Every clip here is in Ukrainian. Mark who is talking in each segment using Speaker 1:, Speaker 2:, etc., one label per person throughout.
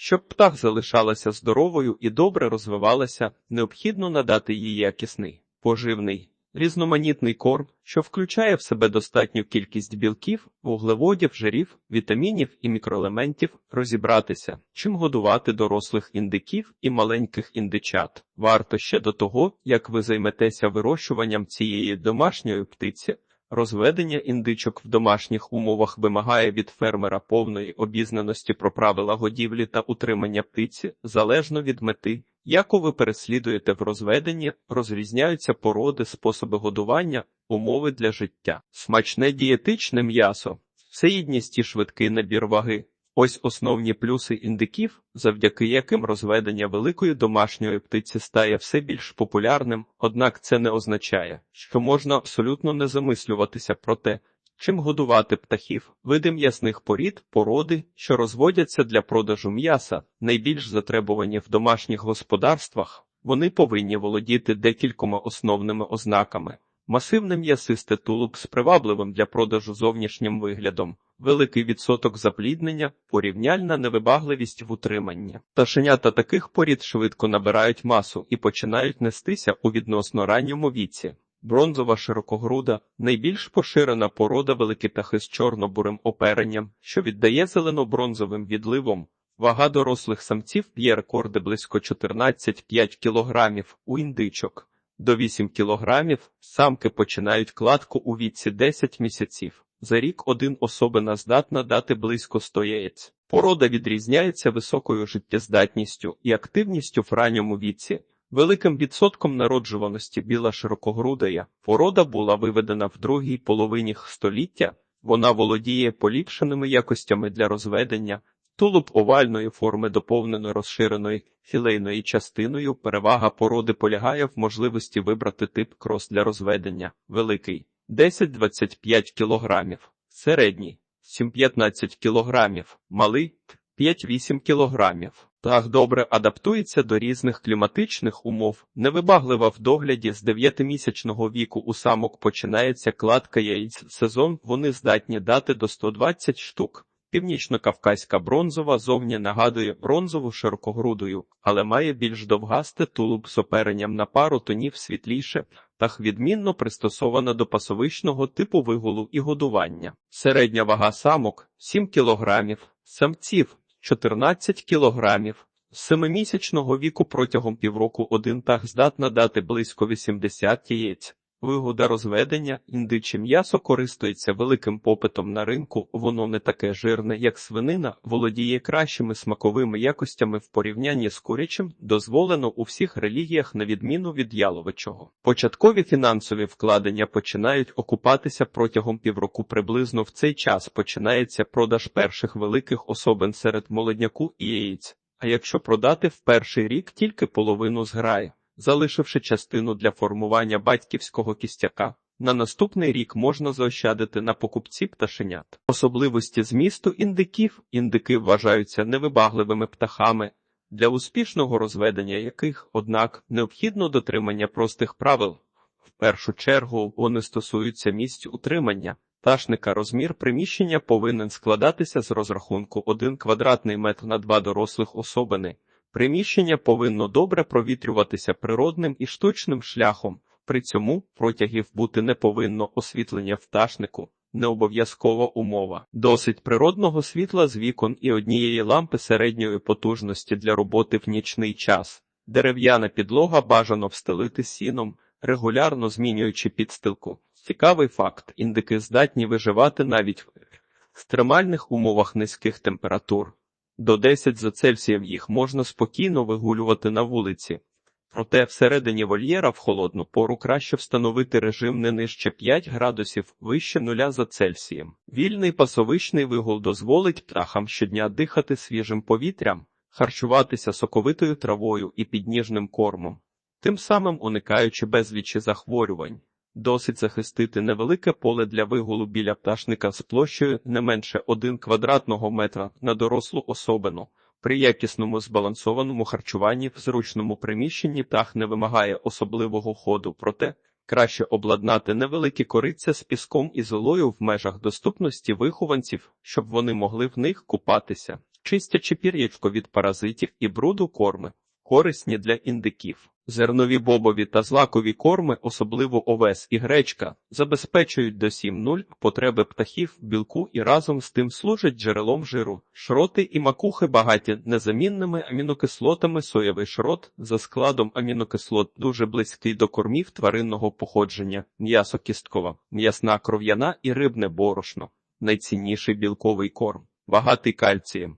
Speaker 1: Щоб птах залишалася здоровою і добре розвивалася, необхідно надати їй якісний, поживний, різноманітний корм, що включає в себе достатню кількість білків, вуглеводів, жирів, вітамінів і мікроелементів, розібратися, чим годувати дорослих індиків і маленьких індичат. Варто ще до того, як ви займетеся вирощуванням цієї домашньої птиці. Розведення індичок в домашніх умовах вимагає від фермера повної обізнаності про правила годівлі та утримання птиці, залежно від мети, яку ви переслідуєте в розведенні, розрізняються породи, способи годування, умови для життя, смачне дієтичне м'ясо, всеїдність і швидкий набір ваги. Ось основні плюси індиків, завдяки яким розведення великої домашньої птиці стає все більш популярним, однак це не означає, що можна абсолютно не замислюватися про те, чим годувати птахів, види м'ясних порід, породи, що розводяться для продажу м'яса, найбільш затребувані в домашніх господарствах, вони повинні володіти декількома основними ознаками. Масивне м'ясисте тулуб з привабливим для продажу зовнішнім виглядом, великий відсоток запліднення, порівняльна невибагливість в утриманні. Пташенята таких порід швидко набирають масу і починають нестися у відносно ранньому віці. Бронзова широкогруда найбільш поширена порода великі птахи з чорно-бурим оперенням, що віддає зелено-бронзовим відливом. Вага дорослих самців п'є рекорди близько 14,5 кілограмів у індичок. До 8 кілограмів самки починають кладку у віці 10 місяців. За рік один особина здатна дати близько 100 яєць. Порода відрізняється високою життєздатністю і активністю в ранньому віці. Великим відсотком народжуваності біла широкогрудая порода була виведена в другій половині століття. Вона володіє поліпшеними якостями для розведення, тулуб овальної форми доповнено розширеною філейною частиною. Перевага породи полягає в можливості вибрати тип крос для розведення. Великий 10-25 кілограмів, середній 7-15 кілограмів, малий 5-8 кілограмів. Птах добре адаптується до різних кліматичних умов. Невибаглива в догляді з 9-місячного віку у самок починається кладка яєць. Сезон вони здатні дати до 120 штук. Північно-кавказька бронзова зовні нагадує бронзову широкогрудою, але має більш довгасте тулуб з оперенням на пару тонів світліше, птах відмінно пристосована до пасовичного типу вигулу і годування. Середня вага самок 7 кілограмів, самців 14 кілограмів. З семимісячного віку протягом півроку один птах здатна дати близько 80 яєць. Вигода розведення індиче м'ясо користується великим попитом на ринку, воно не таке жирне, як свинина, володіє кращими смаковими якостями в порівнянні з курячим, дозволено у всіх релігіях на відміну від яловичого. Початкові фінансові вкладення починають окупатися протягом півроку. Приблизно в цей час починається продаж перших великих особин серед молодняку і яєць. А якщо продати в перший рік тільки половину зграї залишивши частину для формування батьківського кістяка. На наступний рік можна заощадити на покупці пташенят. Особливості змісту індиків індики вважаються невибагливими птахами, для успішного розведення яких, однак, необхідно дотримання простих правил. В першу чергу вони стосуються місць утримання. Пташника розмір приміщення повинен складатися з розрахунку 1 квадратний метр на два дорослих особини. Приміщення повинно добре провітрюватися природним і штучним шляхом, при цьому протягів бути не повинно освітлення пташнику, не обов'язкова умова. Досить природного світла з вікон і однієї лампи середньої потужності для роботи в нічний час. Дерев'яна підлога бажано встелити сіном, регулярно змінюючи підстилку. Цікавий факт: індики здатні виживати навіть в екстремальних умовах низьких температур. До 10 за Цельсієм їх можна спокійно вигулювати на вулиці. Проте всередині вольєра в холодну пору краще встановити режим не нижче 5 градусів вище нуля за Цельсієм. Вільний пасовичний вигул дозволить птахам щодня дихати свіжим повітрям, харчуватися соковитою травою і підніжним кормом, тим самим уникаючи безлічі захворювань. Досить захистити невелике поле для вигулу біля пташника з площею не менше 1 квадратного метра на дорослу особину. При якісному збалансованому харчуванні в зручному приміщенні птах не вимагає особливого ходу, проте краще обладнати невеликі кориця з піском і золою в межах доступності вихованців, щоб вони могли в них купатися. чистячи пір'ячко від паразитів і бруду корми, корисні для індиків. Зернові бобові та злакові корми, особливо овес і гречка, забезпечують до 7-0 потреби птахів білку і разом з тим служать джерелом жиру. Шроти і макухи багаті незамінними амінокислотами. Соєвий шрот за складом амінокислот дуже близький до кормів тваринного походження, м'ясо кісткова, м'ясна кров'яна і рибне борошно. Найцінніший білковий корм, багатий кальцієм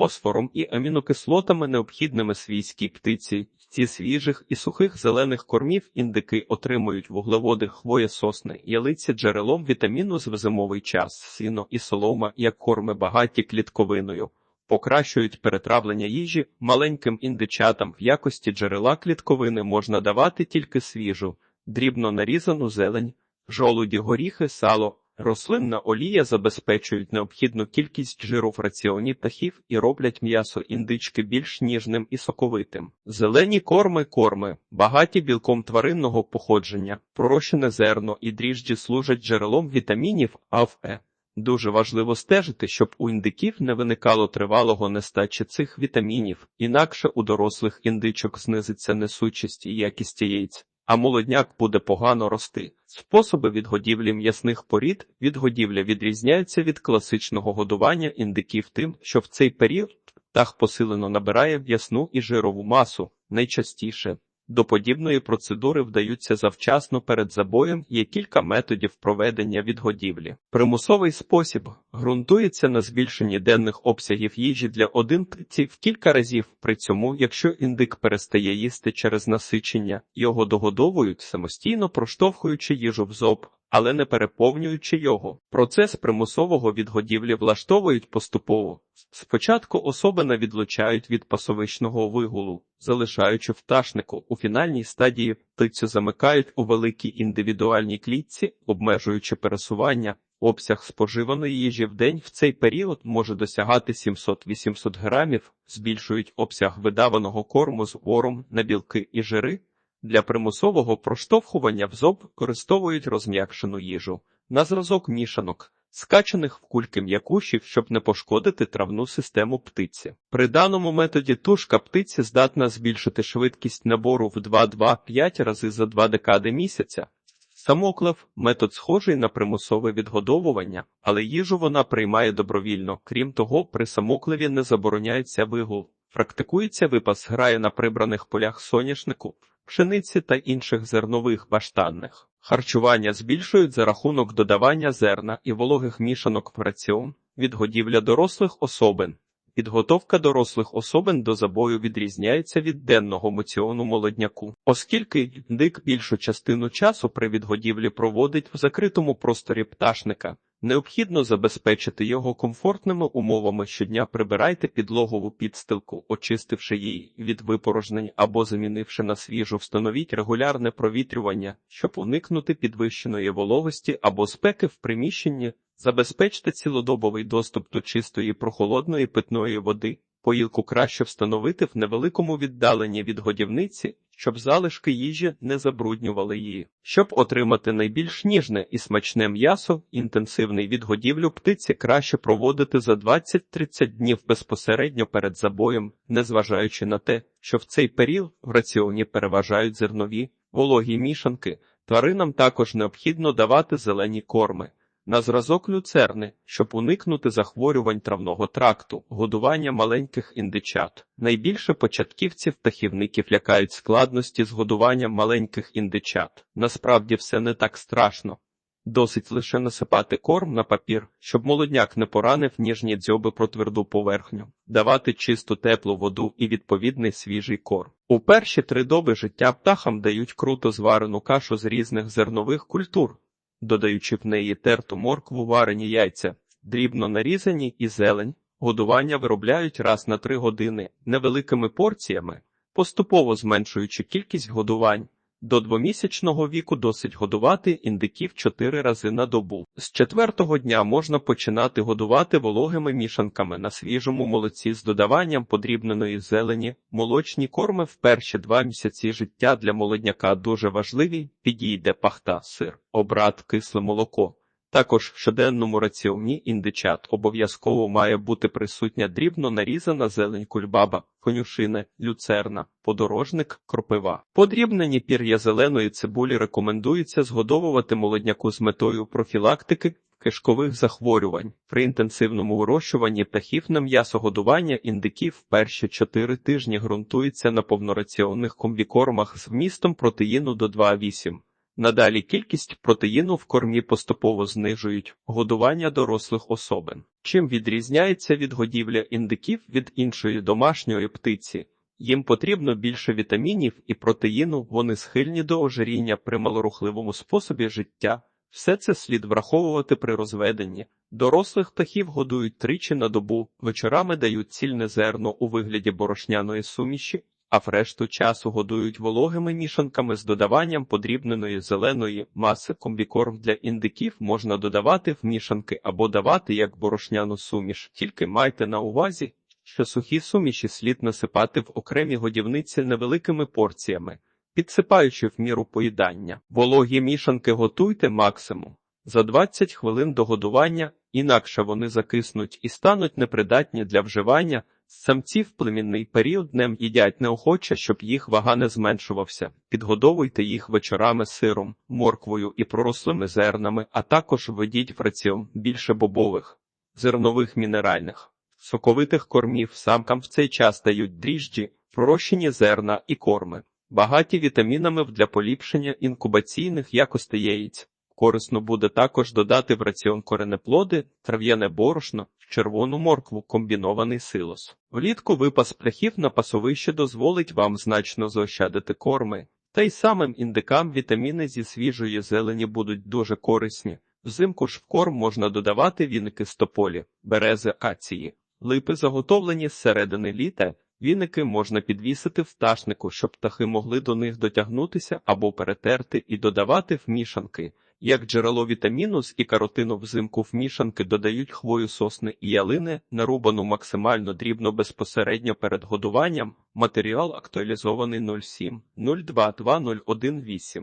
Speaker 1: фосфором і амінокислотами, необхідними свійській птиці. Ці свіжих і сухих зелених кормів індики отримують вуглеводи хвоя сосни, ялиці джерелом вітаміну з зимовий час, сіно і солома, як корми багаті клітковиною. Покращують перетравлення їжі маленьким індичатам в якості джерела клітковини можна давати тільки свіжу, дрібно нарізану зелень, жолуді, горіхи, сало, Рослинна олія забезпечують необхідну кількість жиру в раціоні птахів і роблять м'ясо індички більш ніжним і соковитим. Зелені корми корми, багаті білком тваринного походження, пророщене зерно і дріжджі служать джерелом вітамінів А Е. Дуже важливо стежити, щоб у індиків не виникало тривалого нестачі цих вітамінів, інакше у дорослих індичок знизиться несучість і якість яєць а молодняк буде погано рости. Способи відгодівлі м'ясних порід відгодівля відрізняються від класичного годування індиків тим, що в цей період птах посилено набирає в'ясну і жирову масу найчастіше. До подібної процедури вдаються завчасно перед забоєм є кілька методів проведення відгодівлі. Примусовий спосіб ґрунтується на збільшенні денних обсягів їжі для один птиці кілька разів. При цьому, якщо індик перестає їсти через насичення, його догодовують самостійно проштовхуючи їжу в зоб але не переповнюючи його. Процес примусового відгодівлі влаштовують поступово. Спочатку особина відлучають від пасовичного вигулу, залишаючи в пташнику. У фінальній стадії птицю замикають у великій індивідуальній клітці, обмежуючи пересування. Обсяг споживаної їжі в день в цей період може досягати 700-800 грамів, збільшують обсяг видаваного корму з ором на білки і жири, для примусового проштовхування в зоб використовують розм'якшену їжу на зразок мішанок, скачаних в кульки м'якушів, щоб не пошкодити травну систему птиці. При даному методі тушка птиці здатна збільшити швидкість набору в 2-2-5 рази за 2 декади місяця. Самоклав метод схожий на примусове відгодовування, але їжу вона приймає добровільно. Крім того, при самокливі не забороняється вигул. Практикується випас грає на прибраних полях соняшнику пшениці та інших зернових баштанних. Харчування збільшують за рахунок додавання зерна і вологих мішанок в раціон, відгодівля дорослих особин. Підготовка дорослих особин до забою відрізняється від денного моціону молодняку, оскільки дик більшу частину часу при відгодівлі проводить в закритому просторі пташника. Необхідно забезпечити його комфортними умовами. Щодня прибирайте підлогову підстилку, очистивши її від випорожнень або замінивши на свіжу, встановіть регулярне провітрювання, щоб уникнути підвищеної вологості або спеки в приміщенні, забезпечте цілодобовий доступ до чистої прохолодної питної води. Поїлку краще встановити в невеликому віддаленні від годівниці, щоб залишки їжі не забруднювали її. Щоб отримати найбільш ніжне і смачне м'ясо, інтенсивний відгодівлю птиці краще проводити за 20-30 днів безпосередньо перед забоєм, незважаючи на те, що в цей період в раціоні переважають зернові, вологі мішанки. Тваринам також необхідно давати зелені корми на зразок люцерни, щоб уникнути захворювань травного тракту, годування маленьких індичат. Найбільше початківців птахівників лякають складності з годуванням маленьких індичат. Насправді все не так страшно. Досить лише насипати корм на папір, щоб молодняк не поранив ніжні дзьоби про тверду поверхню, давати чисту теплу воду і відповідний свіжий корм. У перші три доби життя птахам дають круто зварену кашу з різних зернових культур, додаючи в неї терту моркву, варені яйця, дрібно нарізані і зелень. Годування виробляють раз на три години невеликими порціями, поступово зменшуючи кількість годувань. До двомісячного віку досить годувати індиків чотири рази на добу. З четвертого дня можна починати годувати вологими мішанками на свіжому молоці з додаванням подрібненої зелені. Молочні корми в перші два місяці життя для молодняка дуже важливі. Підійде пахта, сир, обрат, кисле молоко. Також в щоденному раціоні індичат обов'язково має бути присутня дрібно нарізана зелень кульбаба, конюшина, люцерна, подорожник, кропива. Подрібнені пір'я зеленої цибулі рекомендується згодовувати молодняку з метою профілактики кишкових захворювань. При інтенсивному вирощуванні птахів на м'ясогодування індиків перші 4 тижні ґрунтується на повнораціонних комбікормах з вмістом протеїну до 2,8. Надалі кількість протеїну в кормі поступово знижують годування дорослих особин. Чим відрізняється від годівля індиків від іншої домашньої птиці? Їм потрібно більше вітамінів і протеїну, вони схильні до ожиріння при малорухливому способі життя. Все це слід враховувати при розведенні. Дорослих птахів годують тричі на добу, вечорами дають цільне зерно у вигляді борошняної суміші, а в решту часу годують вологими мішанками з додаванням подрібненої зеленої маси. Комбікорм для індиків можна додавати в мішанки або давати як борошняну суміш. Тільки майте на увазі, що сухі суміші слід насипати в окремі годівниці невеликими порціями, підсипаючи в міру поїдання. Вологі мішанки готуйте максимум за 20 хвилин до годування, інакше вони закиснуть і стануть непридатні для вживання. Самці в племінний період днем їдять неохоче, щоб їх вага не зменшувався. Підгодовуйте їх вечорами сиром, морквою і пророслими зернами, а також введіть в раціон більше бобових, зернових мінеральних, соковитих кормів. Самкам в цей час дають дріжджі, пророщені зерна і корми, багаті вітамінами для поліпшення інкубаційних якостей яєць. Корисно буде також додати в раціон коренеплоди, трав'яне борошно, червону моркву, комбінований силос. Влітку випас птахів на пасовище дозволить вам значно заощадити корми. Та й самим індикам вітаміни зі свіжої зелені будуть дуже корисні. Взимку ж в корм можна додавати віники з тополі, берези акції, липи заготовлені з середини літа. Віники можна підвісити в пташнику, щоб птахи могли до них дотягнутися або перетерти і додавати в мішанки. Як джерело вітаміну з і каротину взимку в мішанки додають хвою сосни і ялини, нарубану максимально дрібно безпосередньо перед годуванням. Матеріал актуалізований 07 02 2018.